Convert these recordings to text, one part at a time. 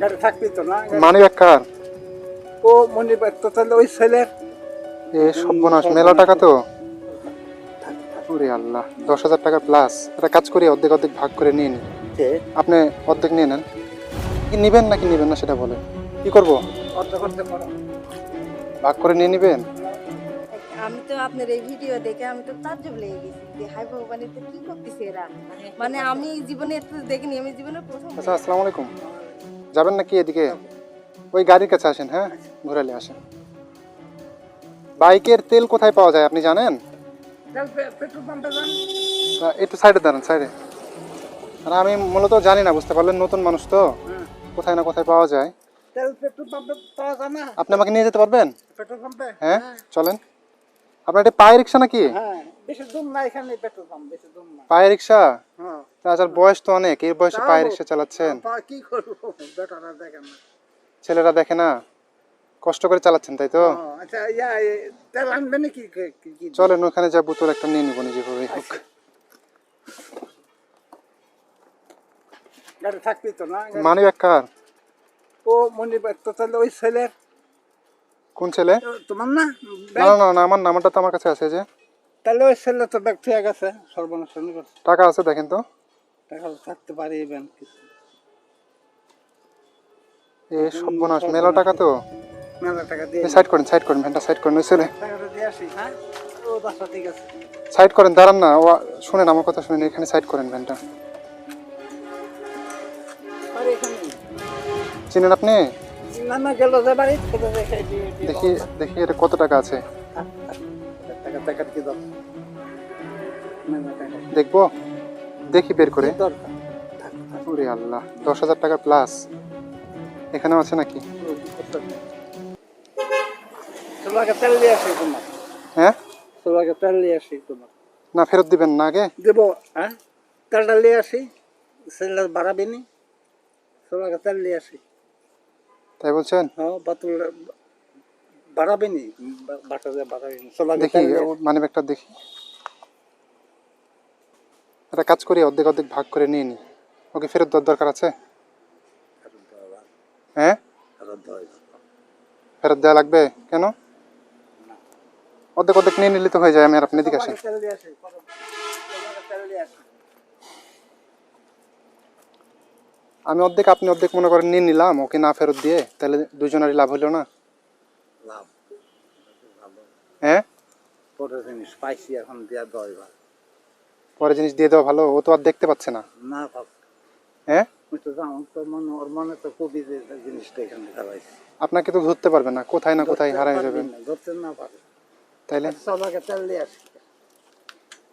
গাড়ি থাকবি তো না? মানি কার? ও মনে তো তাহলে ওই ছেলের? এ সর্বনাশ মেলা টাকা তো? ওরে আল্লাহ দশ হাজার টাকা প্লাস একটা কাজ করি অর্ধেক অর্ধেক ভাগ করে নিয়ে নিই আপনি অর্ধেক নিয়ে নেন। কি নিবেন নাকি নিবেন না সেটা বলেন। কি করব? অর্ধ করতে ভাগ করে নিয়ে নিবেন? আমি তো আপনার এই ভিডিও দেখে আমি তো তাজ্জব লেগে গেছি যে হাই ভগবান এটা কি করতেছে এরা? মানে আমি জীবনে এত দেখিনি আমি জীবনে প্রথম আচ্ছা আসসালামু আলাইকুম। যাবেন নাকি এদিকে? ওই গাড়ির কাছে আসেন হ্যাঁ? ঘুরালে আসেন। বাইকের তেল কোথায় পাওয়া যায় আপনি জানেন? একটু সাইডে দাঁড়ান সাইডে। আর আমি মূলত জানি না বুঝতে পারলেন নতুন মানুষ তো। হ্যাঁ। কোথায় না কোথায় পাওয়া যায়। আপনি আমাকে নিয়ে যেতে পারবেন? পেট্রোল পাম্পে? হ্যাঁ চলেন। আপনার এটা পায়ে রিক্সা নাকি? হ্যাঁ পায়ে রিক্সা? হ্যাঁ তাছাড়া বয়স তো অনেক এই বয়সে পায়ে রিক্সা চালাচ্ছেন। কি করব? বেটারা দেখেন না। ছেলেরা দেখে না কষ্ট করে চালাচ্ছেন তাই তো? আচ্ছা ইয়া চলেন ওখানে যা বোতল একটা নিয়ে নিব যেভাবে হোক। গাড়ি থাকবি তো না? মানি কার ও মনে তো তাহলে ওই ছেলের কোন ছেলে? তোমার না? না না, আমার নাম্বারটা তো আমার কাছে আছে যে। তাহলে ওই ছেলে তো ব্যাগ থেকে গেছে সর্বনাশ টাকা আছে দেখেন তো। টাকা থাকতে পারি ব্যাংক এ। সর্বনাশ মেলা টাকা তো? মেলা টাকা দিয়ে সাইড করেন সাইড করেন ভ্যানটা সাইড করেন টাকাটা দিয়ে আসি হ্যাঁ? ও দশটা ঠিক আছে। সাইড করেন দাঁড়ান না ও শুনেন আমার কথা শুনেন এখানে সাইড করেন ভ্যানটা। চিনেন আপনি? দেখে দেখি এটা কত টাকা আছে। দেখব? দেখি বের করে। ওরে আল্লাহ দশ হাজার টাকা প্লাস এখানেও আছে নাকি? হ্যাঁ? না ফেরত দিবেন না আগে? দেবো হ্যাঁ? তেলটা নিয়ে আসি বাড়াবি নি? তেল নিয়ে আসি। তাই বলছেন? হ্যাঁ বাতুল বাড়াবে নি? বাটা দিয়ে বাড়াবে নি। চলো আগে দেখি তেল নিয়ে ব্যাগটা দেখি। একটা কাজ করি অর্ধেক অর্ধেক ভাগ করে নিয়ে নি। ওকে ফেরত দেওয়ার দরকার আছে? হ্যাঁ? ফেরত দেওয়া লাগবে? কেন? অর্ধেক অর্ধেক নিয়ে নিলে তো হয়ে যায় আমি আর আপনি এদিকে আসেন। আমি অর্ধেক আপনি অর্ধেক মনে করেন নিয়ে নিলাম ওকে না ফেরত দিয়ে তাহলে দুজনেরই লাভ হলো না? লাভ। হ্যাঁ? জিনিস পাইছি এখন দশ পরে জিনিস দিয়ে দেওয়া ভালো ও তো আর দেখতে পাচ্ছে না। না হ্যাঁ? আপনাকে তো ধরতে পারবে না কোথায় না কোথায় হারাই যাবে তাইলে?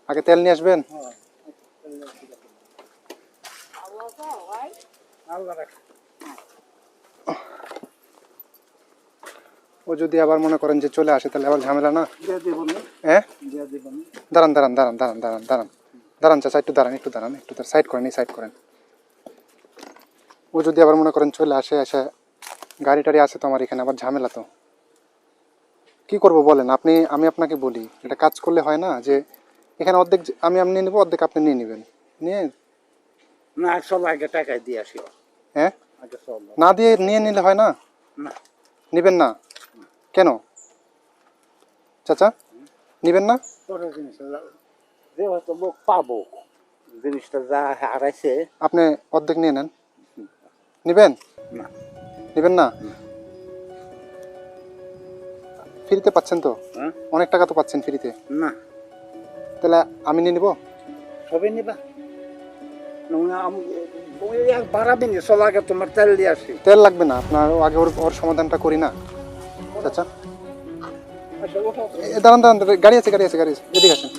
আগে তেল নিয়ে আসবেন? হ্যাঁ ও যদি আবার মনে করেন যে চলে আসে তাহলে আবার ঝামেলা না? হ্যাঁ? না। দাঁড়ান দাঁড়ান দাঁড়ান দাঁড়ান দাঁড়ান দাঁড়ান। দাঁড়ান চাচা একটু দাঁড়ান একটু দাঁড়ান একটু সাইড করেন এই সাইড করেন। ও যদি আবার মনে করেন চলে আসে এসে গাড়ি টাড়ি আছে তো আমার এখানে আবার ঝামেলা তো। কি করব বলেন? আপনি আমি আপনাকে বলি এটা কাজ করলে হয় না যে এখানে অর্ধেক যে- আমি আপনি নেব অর্ধেক আপনি নিয়ে নেবেন। নিয়ে? না চলো আগে টাকায় দিয়ে আসি। হ্যাঁ? না দিয়ে নিয়ে নিলে হয় না? নেবেন না? কেন? চাচা? নেবেন না? লোক পাবো জিনিসটা যা হারাইছে। আপনি অর্ধেক নিয়ে নেন। নেবেন? না। নেবেন না? ফ্রিতে পাচ্ছেন তো? হ্যাঁ? অনেক টাকা তো পাচ্ছেন ফ্রিতে। না। তাহলে আমি নিয়ে নিবো? সবে নিবা। বাড়াবি নি চলো আগে তোমার তেল দিয়ে আসি। তেল লাগবে না আপনার আগে ওর ওর সমাধানটা করি না। আচ্ছা এ, দাঁড়ান দাঁড়ান দাঁড়ান, গাড়ি আছে গাড়ি আছে গাড়ি আছে। এদিকে আসেন।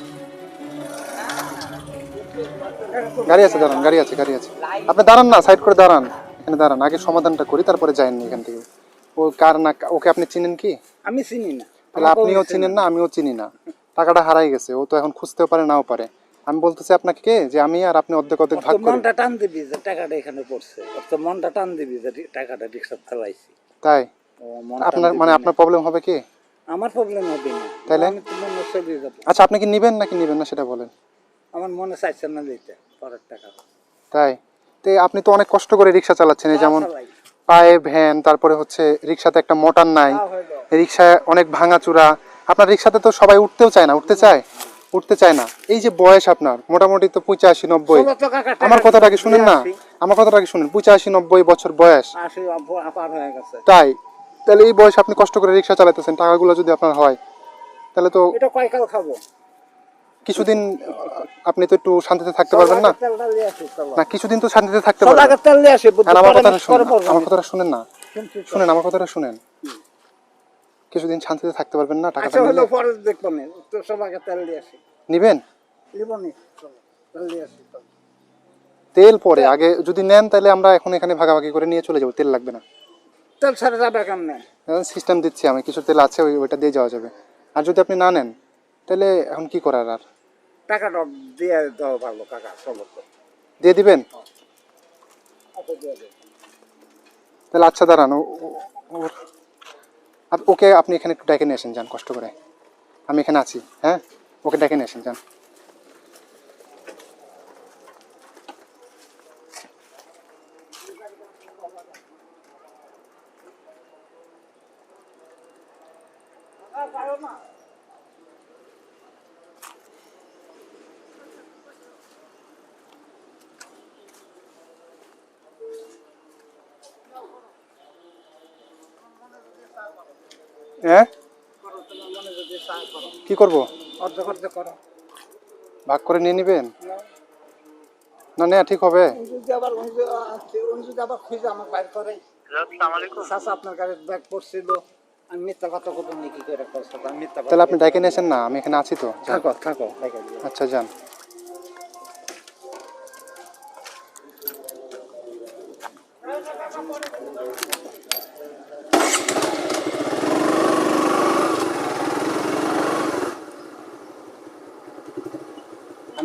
গাড়ি আছে দাঁড়ান গাড়ি আছে গাড়ি আছে। আপনি দাঁড়ান না সাইড করে দাঁড়ান। এখানে দাঁড়ান আগে সমাধানটা করি তারপরে যাইনি এখান থেকে। ও কার না ওকে আপনি চিনেন কি? আমি চিনি না। তাহলে আপনিও চিনেন না আমিও চিনি না। টাকাটা হারাই গেছে ও তো এখন খুঁজতেও পারে নাও পারে। আমি বলতেছি আপনাকে কে? যে আমি আর আপনি অর্ধেক অর্ধেক ভাগ করি। মনটা টান দিবি যে টাকাটা এখানে পড়ছে। তো মনটা টান দিবি যে টাকাটা ফেলাইছি তাই? আপনার মানে আপনার প্রবলেম হবে কি? আমার প্রবলেম হবে না। তাইলে? আমি তো চলে যাব আচ্ছা আপনি কি নিবেন নাকি নিবেন না সেটা বলেন। আমার মনে চাইছেন না দিতে। পরের টাকা। তাই? তো আপনি তো অনেক কষ্ট করে রিক্সা চালাচ্ছেন এই যেমন পায়ে ভ্যান তারপরে হচ্ছে রিক্সাতে একটা মোটর নাই হইল। রিক্সায় অনেক ভাঙাচুরা। আপনার রিক্সাতে তো সবাই উঠতেও চায় না উঠতে চায়? উঠতে চায় না। এই যে বয়স আপনার মোটামুটি তো পঁচাশি নব্বই। আমার কথাটা কি শুনেন না? আমার কথাটা কি শুনেন? পঁচাশি নব্বই বছর বয়স। হয়ে তাই? তাহলে এই বয়সে আপনি কষ্ট করে রিক্সা চালাতেছেন টাকাগুলো যদি আপনার হয় তাহলে তো এটা কয় কাল খাব? কিছুদিন আপনি তো একটু শান্তিতে থাকতে পারবেন না। না কিছুদিন তো শান্তিতে থাকতে পারবেন। আর আমার কথাটা শুনেন আমার কথাটা শুনেন না। শুনেন আমার কথাটা শুনেন। কিছুদিন শান্তিতে থাকতে পারবেন না টাকাটা আচ্ছা হলো পরে দেখব নি তো সব আগে তেল দিয়ে আসি। নিবেন? তেল পরে আগে যদি নেন তাহলে আমরা এখন এখানে ভাগাভাগি করে নিয়ে চলে যাব তেল লাগবে না। তেল ছাড়া যাবে কেমনে? সিস্টেম দিচ্ছি আমি কিছু তেল আছে ওই ওইটা দিয়ে যাওয়া যাবে। আর যদি আপনি না নেন তাহলে এখন কি করার আর? টাকাটা দিয়ে দেওয়া ভালো কাকা চলো দিয়ে দিবেন? আচ্ছা, দিয়ে দে। তাহলে আচ্ছা দাঁড়ান ওকে আপনি এখানে একটু ডেকে নিয়ে আসেন যান কষ্ট করে। আমি এখানে আছি হ্যাঁ? ওকে ডেকে নিয়ে আসেন যান। হ্যাঁ? কি করব? ভাগ করে নিয়ে নিবেন? না। নেওয়া ঠিক হবে। নি তাহলে আপনি ডেকে নিয়ে আসেন না? আমি এখানে আছি তো। থাকো থাকো আচ্ছা যান।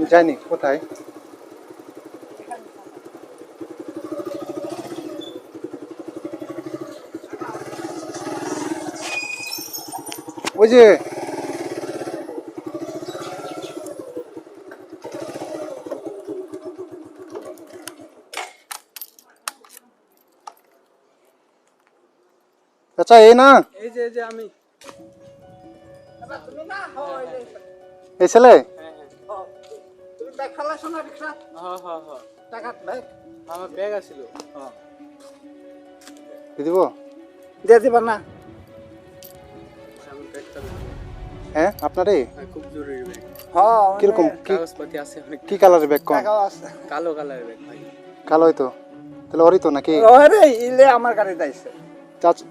আমি যাইনি কোথায় ওই যে চাচা এই না এই যে এই যে আমি তুমি না হও এই যে এই ছেলে হও। তুমি ব্যাগ ফেলাছো না রিক্সা হ্যাঁ হ্যাঁ হ্যাঁ টাকা ব্যাগ। আমার ব্যাগ আছিল। দিব? দিয়ে দিবা না। হ্যাঁ হ্যাঁ, খুব জরুরি ব্যাগ। হ্যাঁ কীরকম? কি কাগজপাতি আছে কি কালারের ব্যাগ কম কালো কালারের ব্যাগ ভাই। কালোই তো তাহলে ওরই তো নাকি ইলে আমার গাড়ি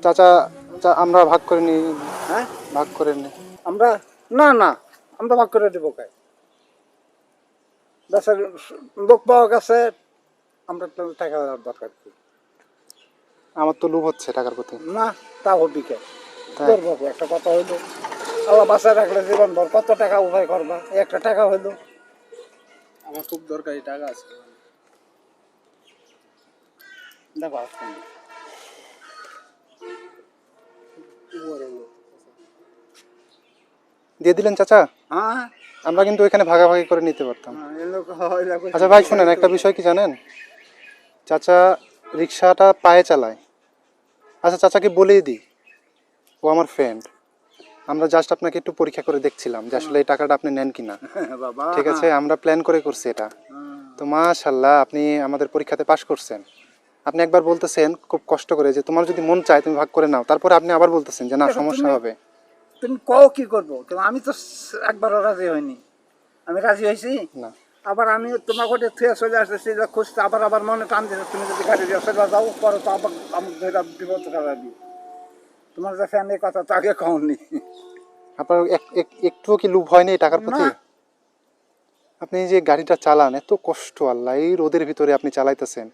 চাচা আমরা ভাগ করে নিই হ্যাঁ? ভাগ করে নিই আমরা না না। আমরা ভাগ করে দেবো কাই বেচার লোক পাওয়া গেছে আমরা তো টাকা দেওয়ার দরকার কি? আমার তো লোভ হচ্ছে টাকার প্রতি। না তা হবি কে? একটা কথা হইল আল্লাহ বাসায় রাখলে জীবন ভর কত টাকা উপায় করবা? একটা টাকা হইল। আমার খুব দরকারি টাকা আছে। দেখো দিয়ে দিলেন চাচা? হ্যাঁ। আমরা কিন্তু এখানে ভাগাভাগি করে নিতে পারতাম। আচ্ছা ভাই শুনেন একটা বিষয় কি জানেন? চাচা রিক্সাটা পায়ে চালায়। আচ্ছা চাচাকে বলেই দিই ও আমার ফ্রেন্ড আমরা জাস্ট আপনাকে একটু পরীক্ষা করে দেখছিলাম যে আসলে এই টাকাটা আপনি নেন কিনা। ঠিক আছে আমরা প্ল্যান করে করছি এটা। তো মাশাল্লাহ আপনি আমাদের পরীক্ষাতে পাশ করছেন। আপনি একবার বলতেছেন খুব কষ্ট করে যে তোমার যদি মন চায় তুমি ভাগ করে নাও তারপরে আপনি আবার বলতেছেন যে না সমস্যা হবে। তুমি কও কি করব? আমি তো একবারও রাজি হইনি আমি রাজি হয়েছি? না। আবার আমি তোমার ঘরে থুয়ে চলে আসতেছি যে খুঁজতে আবার আবার মনে টান দিতে তুমি যদি গাড়ি চলে যাও পরে তো আবার আমাকে ধরে বিপদ করা দিই তোমার ফ্যান এই কথা তো আগে কওনি। আপনার এক- এক- একটুও কি লুভ হয়নি টাকার প্রতি? আপনি যে গাড়িটা চালান এত কষ্ট আল্লাহ এই রোদের ভিতরে আপনি চালাইতেছেন।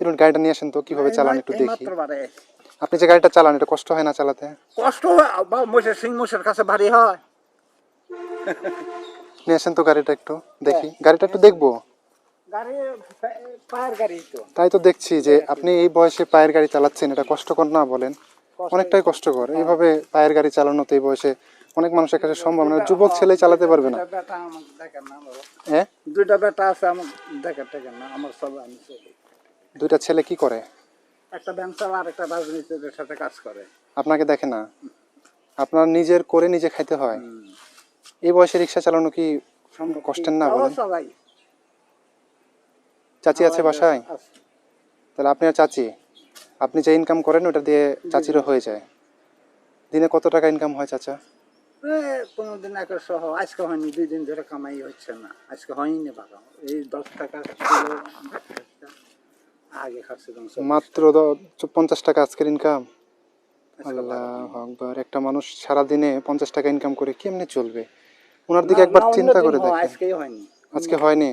এরকম গাড়িটা নিয়ে আসেন তো কীভাবে চালান একটু দেখি। আপনি যে গাড়িটা চালান এটা কষ্ট হয় না চালাতে? কষ্ট হয় বা মোষের সিং মোষের কাছে ভারী হয়। নিয়ে আসেন তো গাড়িটা একটু দেখি। গাড়িটা একটু দেখব? তাই তো দেখছি যে আপনি এই বয়সে পায়ের গাড়ি চালাচ্ছেন এটা কষ্টকর না বলেন? অনেকটাই কষ্টকর। এইভাবে পায়ের গাড়ি চালানো তো এই বয়সে অনেক মানুষের কাছে সম্ভব না। যুবক ছেলে চালাতে পারবে না। দুইটা বেটা হ্যাঁ? আছে আমার দেখেন দেখেন না আমার সব আমি দুইটা ছেলে কি করে? একটা ব্যাংক চালা আর একটা রাজনীতিদের সাথে কাজ করে। আপনাকে দেখে না? আপনার নিজের করে নিজে খাইতে হয়। এই বয়সে রিক্সা চালানো কি কষ্টের না বলেন? চাচি আছে বাসায়? তাহলে আপনি আর চাচি। আপনি যে ইনকাম করেন ওটা দিয়ে চাচিরও হয়ে যায়। দিনে কত টাকা ইনকাম হয় চাচা? এ, কোনোদিন একের সহ আজকে হয়নি দুই দিন ধরে কামাই হচ্ছে না। আজকে হয়নি বাবা। এই দশ টাকা আগে খাচ্ছিলাম মাত্র পঞ্চাশ টাকা আজকের ইনকাম আল্লাহ আকবার একটা মানুষ সারাদিনে পঞ্চাশ টাকা ইনকাম করে কেমনে চলবে? ওনার দিকে একবার চিন্তা করে দেখেন। আজকেই হয়নি। আজকে হয়নি?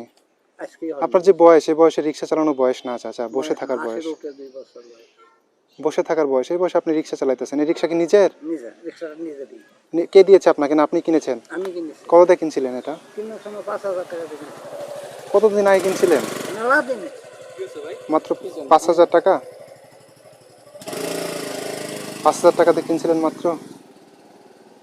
আপনার যে বয়স এই বয়সে রিক্সা চালানোর বয়স না চাচা বসে থাকার বয়স। বসে থাকার বয়স এই বয়সে আপনি রিক্সা চালাইতেছেন। এই রিক্সা কি নিজের? কে দিয়েছে আপনাকে না আপনি কিনেছেন? আমি কিনেছি। কত দিয়ে কিনছিলেন এটা। কতদিন আগে কিনছিলেন? মাত্র পাঁচ হাজার টাকা? পাঁচ হাজার টাকা দিয়ে কিনছিলেন মাত্র আল্লাহ আচ্ছা তাহলে আমার পরীক্ষা করো।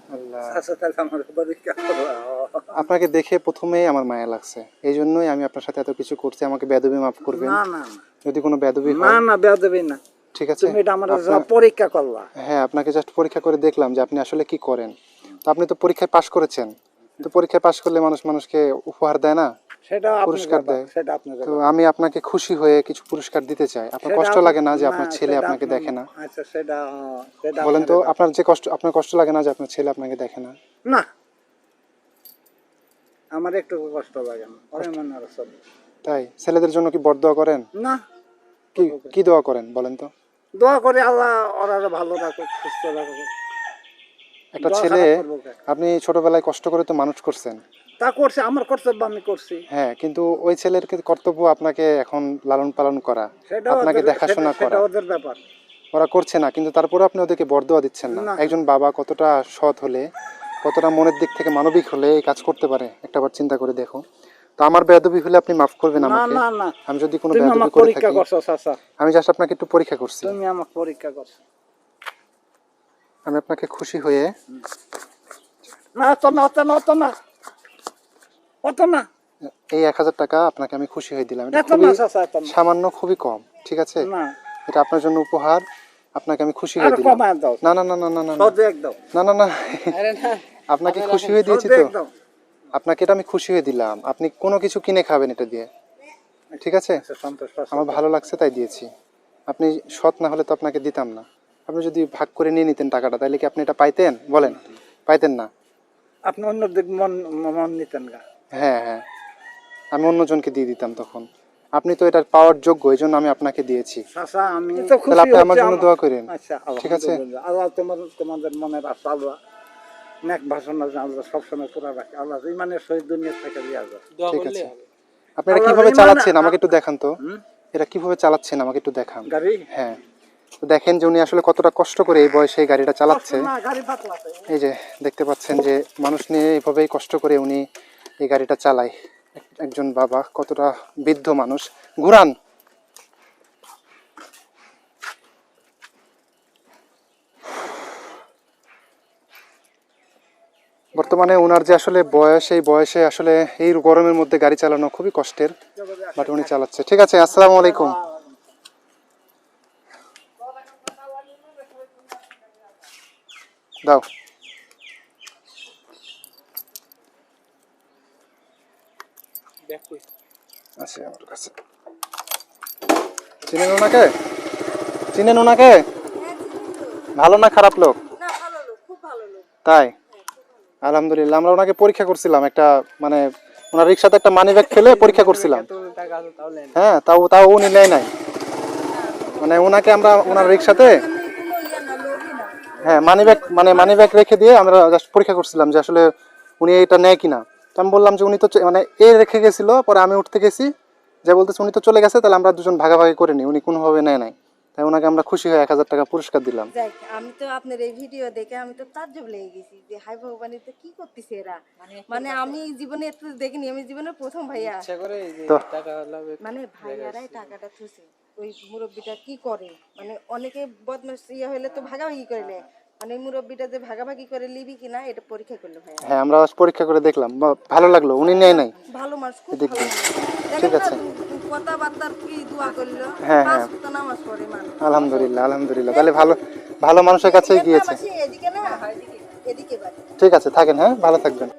আপনাকে দেখে প্রথমেই আমার মায়া লাগছে। এই জন্যই আমি আপনার সাথে এত কিছু করছি আমাকে বেদবি মাফ করবেন। না না যদি কোনো বেদবি না না বেদবি না। ঠিক আছে। তুমি এটা আমার পরীক্ষা করলা। হ্যাঁ আপনাকে জাস্ট পরীক্ষা করে দেখলাম যে আপনি আসলে কি করেন। তো আপনি তো পরীক্ষায় পাশ করেছেন। তো পরীক্ষায় পাশ করলে মানুষ মানুষকে উপহার দেয় না? সেটা পুরস্কার দেয়। সেটা আপনার তো আমি আপনাকে খুশি হয়ে কিছু পুরস্কার দিতে চাই। আপনার কষ্ট লাগে না যে আপনার ছেলে আপনাকে দেখে না। আচ্ছা সেটা সেটা বলেন তো আপনার যে কষ্ট আপনার কষ্ট লাগে না যে আপনার ছেলে আপনাকে দেখে না? না। আমার একটু কষ্ট লাগে না। তাই? ছেলেদের জন্য কি বরদোয়া করেন? না। কি কি দোয়া করেন বলেন তো? দোয়া করে আল্লাহ ওরা ভালো রাখুক সুস্থ রাখুক একটা ছেলে? আপনি ছোটবেলায় কষ্ট করে তো মানুষ করছেন। তা করছে আমার কর্তব্য আমি করছি। হ্যাঁ কিন্তু ওই ছেলের কর্তব্য আপনাকে এখন লালন পালন করা? আপনাকে দেখাশোনা করা। ওদের ব্যাপার। ওরা করছে না কিন্তু তারপরে আপনি ওদেরকে বরদোয়া দিচ্ছেন না। একজন বাবা কতটা সৎ হলে কতটা মনের দিক থেকে মানবিক হলে এই কাজ করতে পারে একটাবার চিন্তা করে দেখো। তো আমার বেয়াদবি হলে আপনি মাফ করবেন আমাকে। আমি যদি কোনো বেয়াদবি করে থাকি আমি জাস্ট আপনাকে একটু পরীক্ষা করছি। তুমি আমাকে পরীক্ষা করছ। আমি আপনাকে খুশি হয়ে না অত না অত না অত না। অত না। এই এক হাজার টাকা আপনাকে আমি খুশি হয়ে দিলাম। না না। সামান্য খুবই কম ঠিক আছে? এটা আপনার জন্য উপহার আপনাকে আমি খুশি হয়ে দিলাম। না না না না না না না। না না না। আরে না। আপনাকে খুশি হয়ে দিয়েছি তো। আপনাকে এটা আমি খুশি হয়ে দিলাম। আপনি কোনো কিছু কিনে খাবেন এটা দিয়ে ঠিক আছে? আচ্ছা। আমার ভালো লাগছে তাই দিয়েছি। আপনি সৎ না হলে তো আপনাকে দিতাম না। আপনি যদি ভাগ করে নিয়ে নিতেন টাকাটা তাহলে কি আপনি এটা পাইতেন? বলেন পাইতেন না। আপনি অন্য দিক মন মন নিতেন গা। হ্যাঁ হ্যাঁ। আমি অন্যজনকে দিয়ে দিতাম তখন। আপনি তো এটা পাওয়ার যোগ্য এই জন্য আমি আপনাকে দিয়েছি। চাচা আমি তো তাহলে আপনি আমার জন্য দোয়া করেন। আচ্ছা ঠিক আছে? আল্লাহ তোমার তোমাদের মনের আশা আল্লাহ নেক ভাষণা আল্লাহ সবসময় পুরা রাখে। আল্লাহ ইমানের সহিত দুনিয়া থেকে দিয়ে দোয়া ঠিক আছে। আপনি এটা কীভাবে চালাচ্ছেন? আমাকে একটু দেখান তো। এটা কীভাবে চালাচ্ছেন? আমাকে একটু দেখান। গাড়ি? হ্যাঁ। তো দেখেন যে উনি আসলে কতটা কষ্ট করে এই বয়সে গাড়িটা চালাচ্ছে। এই যে দেখতে পাচ্ছেন যে মানুষ নিয়ে এইভাবেই কষ্ট করে উনি এই গাড়িটা চালায়। এক- একজন বাবা কতটা বৃদ্ধ মানুষ। ঘুরান। বর্তমানে ওনার যে আসলে বয়স, এই বয়সে আসলে এই গরমের মধ্যে গাড়ি চালানো খুবই কষ্টের, বাট উনি চালাচ্ছে। ঠিক আছে, আসসালামু আলাইকুম। দাও ব্যাক কই আছে আমার কাছে। চিনেন ওনাকে? চিনেন ওনাকে? হ্যাঁ। ভালো না খারাপ লোক? তাই? আলহামদুলিল্লাহ আমরা ওনাকে পরীক্ষা করছিলাম একটা মানে ওনার রিক্সাতে একটা মানি ব্যাগ ফেলে পরীক্ষা করছিলাম। হ্যাঁ তাও তাও উনি নেয় নাই। মানে ওনাকে আমরা ওনার রিক্সাতে হ্যাঁ মানি ব্যাগ মানে মানি ব্যাগ রেখে দিয়ে আমরা জাস্ট পরীক্ষা করছিলাম যে আসলে উনি এটা নেয় কিনা। তো আমি বললাম যে উনি তো মানে এ রেখে গেছিল পরে আমি উঠতে গেছি। যে বলতেছে উনি তো চলে গেছে তাহলে আমরা দুজন ভাগাভাগি করে নিই উনি কোনোভাবে নেয় নাই। তাই ওনাকে আমরা খুশি হয়ে এক হাজার টাকা পুরস্কার দিলাম। আমি তো আপনার এই ভিডিও দেখে আমি তো তাজ্জব লেগে গেছি যে হাই ভগবান তো কি করতেছে এরা? মানে আমি জীবনে এত দেখিনি আমি জীবনের প্রথম ভাইয়া। ইচ্ছা করে এই যে তো- টাকা লাভে মানে ভাইয়ারাই টাকাটা থুছে ওই মুরব্বীটা কি করে? মানে অনেকে বদমাস ইয়ে হইলে তো ভাগাভাগি করে নেয়। মানে এই যে ভাগাভাগি করে লিবি কিনা এটা পরীক্ষা করল ভাই হ্যাঁ আমরা আজ পরীক্ষা করে দেখলাম। ভালো লাগল উনি নেয় নাই। ভালো মানুষ খুব ভালো ঠিক আছে। কথাবার্তার কি দোয়া করল? হ্যাঁ, হ্যাঁ। নামাজ পড়ে মানুষ আলহামদুলিল্লাহ আলহামদুলিল্লাহ। তাহলে ভালো ভালো মানুষের কাছে গিয়েছে এদিকে না? এদিকে ঠিক আছে থাকেন হ্যাঁ? ভালো থাকবেন।